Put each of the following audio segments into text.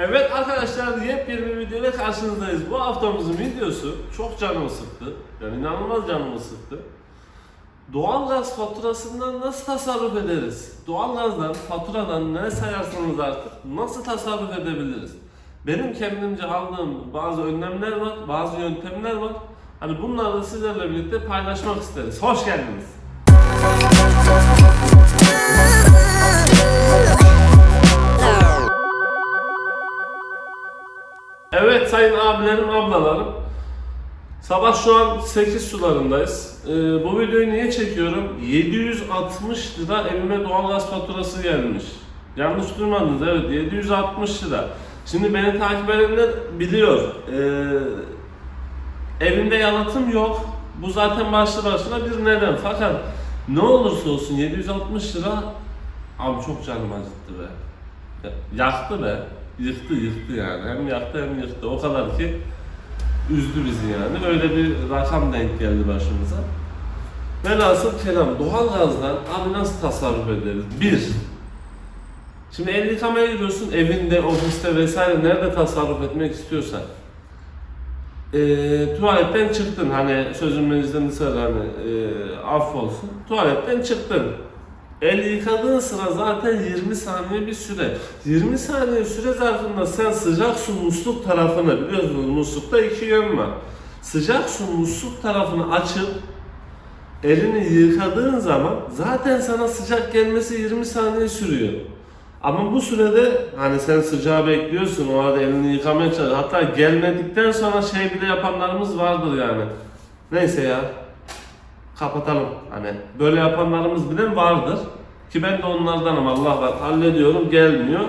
Evet arkadaşlar yepyeni bir videoyla karşınızdayız. Bu haftamızın videosu çok canımı sıktı. Yani inanılmaz canımı sıktı. Doğalgaz faturasından nasıl tasarruf ederiz? Doğalgazdan, faturadan ne sayarsanız artık nasıl tasarruf edebiliriz? Benim kendimce aldığım bazı önlemler var, bazı yöntemler var. Hani bunları sizlerle birlikte paylaşmak isteriz. Hoş geldiniz. Evet sayın abilerim, ablalarım. Sabah şu an 8 sularındayız. Ee, bu videoyu niye çekiyorum? 760 lira evime doğalgaz faturası gelmiş. Yanlış duymadınız evet 760 lira. Şimdi beni takip edenler biliyor. Ee, evimde yalıtım yok. Bu zaten başlı başına bir neden. Fakat ne olursa olsun 760 lira abi çok canım acıttı be. Ya- Yaktı be. Yıktı yıktı yani. Hem yaktı hem yıktı. O kadar ki üzdü bizi yani. Öyle bir rakam denk geldi başımıza. Velhasıl kelam doğalgazdan abi nasıl tasarruf ederiz? Bir, şimdi el yıkamaya gidiyorsun evinde, ofiste vesaire nerede tasarruf etmek istiyorsan. Eee tuvaletten çıktın hani meclisten dışarı hani eee affolsun. Tuvaletten çıktın. El yıkadığın sıra zaten 20 saniye bir süre. 20 saniye süre zarfında sen sıcak su musluk tarafını biliyorsunuz muslukta iki yön var. Sıcak su musluk tarafını açıp elini yıkadığın zaman zaten sana sıcak gelmesi 20 saniye sürüyor. Ama bu sürede hani sen sıcağı bekliyorsun o arada elini yıkamaya çalışıyorsun. Hatta gelmedikten sonra şey bile yapanlarımız vardır yani. Neyse ya kapatalım. Hani böyle yapanlarımız bile vardır. Ki ben de onlardanım Allah var. Hallediyorum gelmiyor.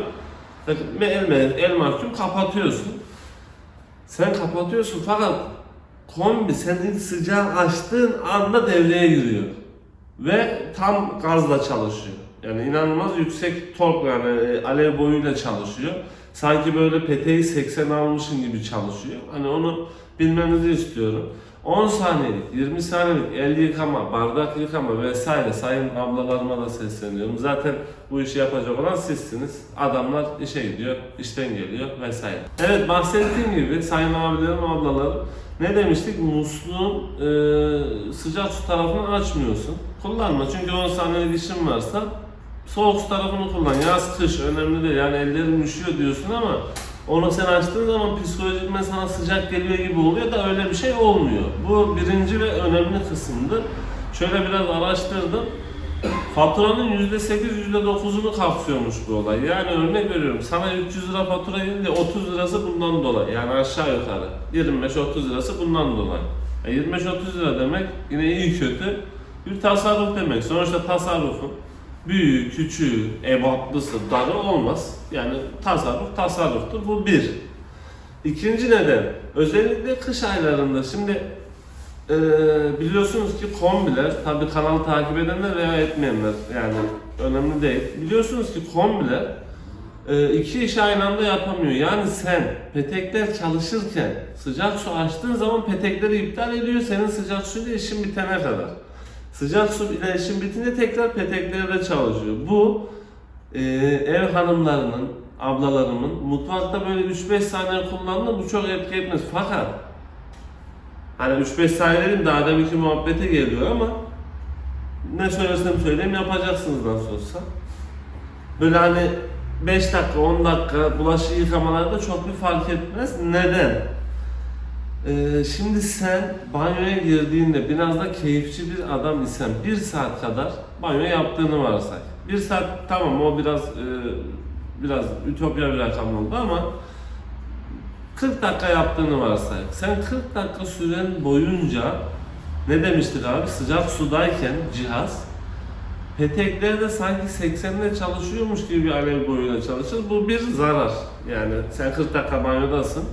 El, el, el mahkum kapatıyorsun. Sen kapatıyorsun fakat kombi senin sıcağı açtığın anda devreye giriyor. Ve tam gazla çalışıyor. Yani inanılmaz yüksek tork yani e, alev boyuyla çalışıyor. Sanki böyle peteği 80 almışın gibi çalışıyor. Hani onu bilmenizi istiyorum. 10 saniyelik, 20 saniyelik el yıkama, bardak yıkama vesaire sayın ablalarıma da sesleniyorum. Zaten bu işi yapacak olan sizsiniz. Adamlar işe gidiyor, işten geliyor vesaire. Evet bahsettiğim gibi sayın abilerim, ablalarım ne demiştik? Musluğun e, sıcak su tarafını açmıyorsun. Kullanma çünkü 10 saniyelik işin varsa soğuk su tarafını kullan. Yaz, kış önemli değil. Yani ellerin üşüyor diyorsun ama onu sen açtığın zaman psikolojik sana sıcak geliyor gibi oluyor da öyle bir şey olmuyor. Bu birinci ve önemli kısımdı. Şöyle biraz araştırdım. Faturanın %8, %9'unu kapsıyormuş bu olay. Yani örnek veriyorum sana 300 lira fatura geldi 30 lirası bundan dolayı. Yani aşağı yukarı. 25-30 lirası bundan dolayı. E 25-30 lira demek yine iyi kötü bir tasarruf demek. Sonuçta tasarrufun büyüğü, küçüğü, ebatlısı, darı olmaz. Yani tasarruf tasarruftur. Bu bir. İkinci neden, özellikle kış aylarında şimdi e, biliyorsunuz ki kombiler, tabi kanalı takip edenler veya etmeyenler yani önemli değil. Biliyorsunuz ki kombiler e, iki iş aynı anda yapamıyor. Yani sen petekler çalışırken sıcak su açtığın zaman petekleri iptal ediyor senin sıcak suyla işin bitene kadar. Sıcak su ile işin bitince tekrar peteklerde çalışıyor. Bu e, ev hanımlarının, ablalarımın mutfakta böyle 3-5 saniye kullandığında bu çok etki etmez. Fakat hani 3-5 saniye dedim daha deminki muhabbete geliyor ama ne söylesem söyleyeyim yapacaksınız nasıl olsa. Böyle hani 5 dakika 10 dakika bulaşık yıkamalarda çok bir fark etmez. Neden? Ee, şimdi sen banyoya girdiğinde biraz da keyifçi bir adam isen bir saat kadar banyo yaptığını varsay. Bir saat tamam o biraz e, biraz ütopya bir rakam oldu ama 40 dakika yaptığını varsay. Sen 40 dakika süren boyunca ne demiştik abi sıcak sudayken cihaz peteklerde sanki 80'de çalışıyormuş gibi bir alev boyuyla çalışır. Bu bir zarar. Yani sen 40 dakika banyodasın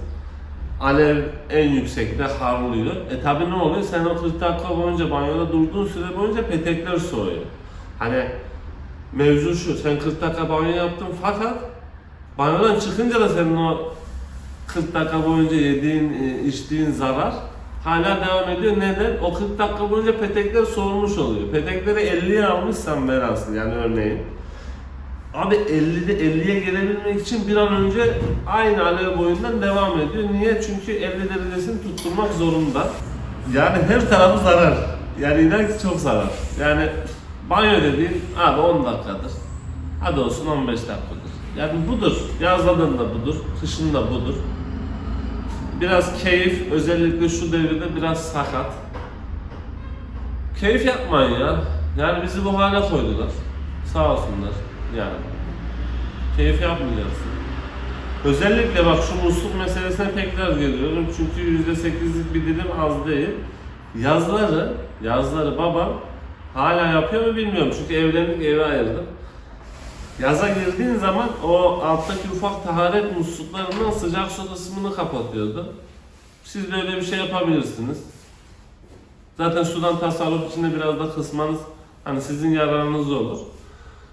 alev en yüksekte harlıyor. E tabi ne oluyor? Sen o 40 dakika boyunca banyoda durduğun süre boyunca petekler soğuyor. Hani mevzu şu, sen 40 dakika banyo yaptın fakat banyodan çıkınca da senin o 40 dakika boyunca yediğin, e, içtiğin zarar hala devam ediyor. Neden? O 40 dakika boyunca petekler soğumuş oluyor. Petekleri 50'ye almışsan velhasıl yani örneğin Abi 50'de 50'ye gelebilmek için bir an önce aynı alev boyundan devam ediyor. Niye? Çünkü 50 derecesini tutturmak zorunda. Yani her tarafı zarar. Yani inan çok zarar. Yani banyo dediğin abi 10 dakikadır. Hadi olsun 15 dakikadır. Yani budur. Yazladığında budur. Kışında budur. Biraz keyif, özellikle şu devirde biraz sakat. Keyif yapmayın ya. Yani bizi bu hale koydular. Sağ olsunlar yani. Keyif yapmayacaksın. Özellikle bak şu musluk meselesine tekrar geliyorum. Çünkü %8'lik bir dilim az değil. Yazları, yazları babam hala yapıyor mu bilmiyorum. Çünkü evlendik eve ayırdım. Yaza girdiğin zaman o alttaki ufak taharet musluklarından sıcak su kısmını kapatıyordu. Siz de öyle bir şey yapabilirsiniz. Zaten sudan tasarruf içinde biraz da kısmanız hani sizin yararınız olur.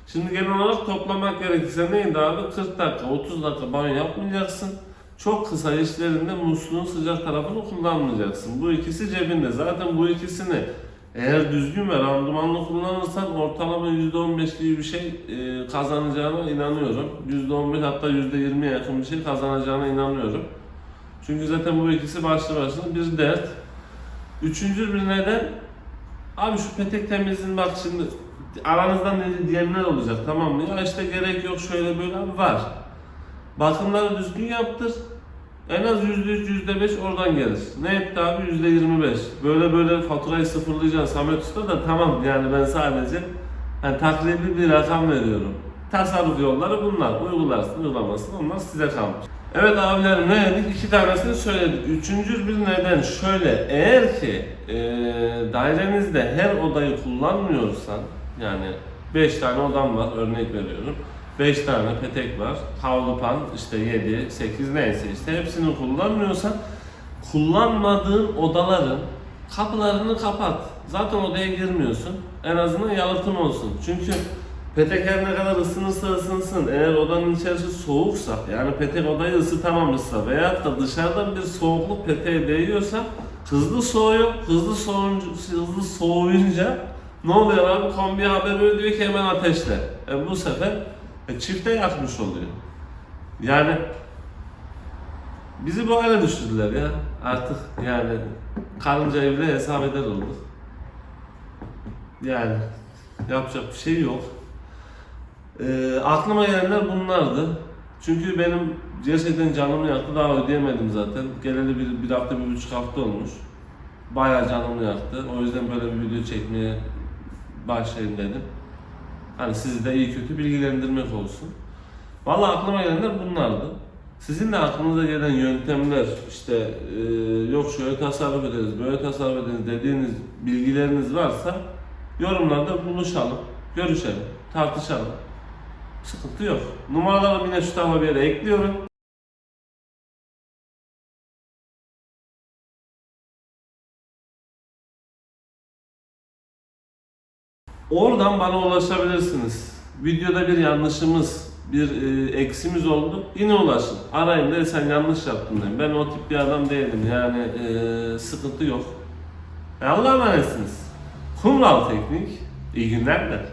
Şimdi genel olarak toplamak gerekirse neydi abi? 40 dakika, 30 dakika banyo yapmayacaksın. Çok kısa işlerinde musluğun sıcak tarafını kullanmayacaksın. Bu ikisi cebinde. Zaten bu ikisini eğer düzgün ve randımanlı kullanırsan ortalama %15 gibi bir şey e, kazanacağına inanıyorum. %15 hatta %20'ye yakın bir şey kazanacağına inanıyorum. Çünkü zaten bu ikisi başlı başına bir dert. Üçüncü bir neden, abi şu petek temizliğin bak şimdi aranızdan ne diyenler olacak tamam mı? Ya işte gerek yok şöyle böyle abi var. Bakımları düzgün yaptır. En az yüzde yüzde beş oradan gelir. Ne etti abi? Yüzde yirmi beş. Böyle böyle faturayı sıfırlayacaksın Samet Usta da tamam yani ben sadece hani takribi bir rakam veriyorum. Tasarruf yolları bunlar. Uygularsın, uygulamazsın. Onlar size kalmış. Evet abilerim ne dedik? İki tanesini söyledik. Üçüncü bir neden şöyle. Eğer ki e, dairenizde her odayı kullanmıyorsan yani 5 tane odam var örnek veriyorum. 5 tane petek var. Havlu pan işte 7, 8 neyse işte hepsini kullanmıyorsan kullanmadığın odaların kapılarını kapat. Zaten odaya girmiyorsun. En azından yalıtım olsun. Çünkü petek her ne kadar ısınırsa ısınsın. Eğer odanın içerisi soğuksa yani petek odayı ısıtamamışsa veyahut da dışarıdan bir soğukluk peteğe değiyorsa hızlı soğuyor. Hızlı soğunca, hızlı soğuyunca ne oluyor abi? Kombi haber veriyor diyor ki hemen ateşle. E bu sefer e, çifte yakmış oluyor. Yani bizi bu hale düşürdüler ya. Artık yani karıncayı bile hesap eder olduk. Yani yapacak bir şey yok. Ee, aklıma gelenler bunlardı. Çünkü benim gerçekten canımı yaktı. Daha ödeyemedim zaten. Geleli bir, bir hafta, bir buçuk hafta olmuş. Bayağı canımı yaktı. O yüzden böyle bir video çekmeye başlayayım dedim. Hani sizi de iyi kötü bilgilendirmek olsun. Vallahi aklıma gelenler bunlardı. Sizin de aklınıza gelen yöntemler, işte e, yok şöyle tasarruf ederiz, böyle tasarruf ederiz dediğiniz bilgileriniz varsa yorumlarda buluşalım, görüşelim, tartışalım. Sıkıntı yok. Numaraları yine şu tarafa bir yere ekliyorum. Oradan bana ulaşabilirsiniz. Videoda bir yanlışımız, bir e, eksimiz oldu. Yine ulaşın. Arayın de sen yanlış yaptın deyin. Ben o tip bir adam değilim. Yani e, sıkıntı yok. E, Allah'a emanetsiniz. Kumral Teknik. İyi günler de.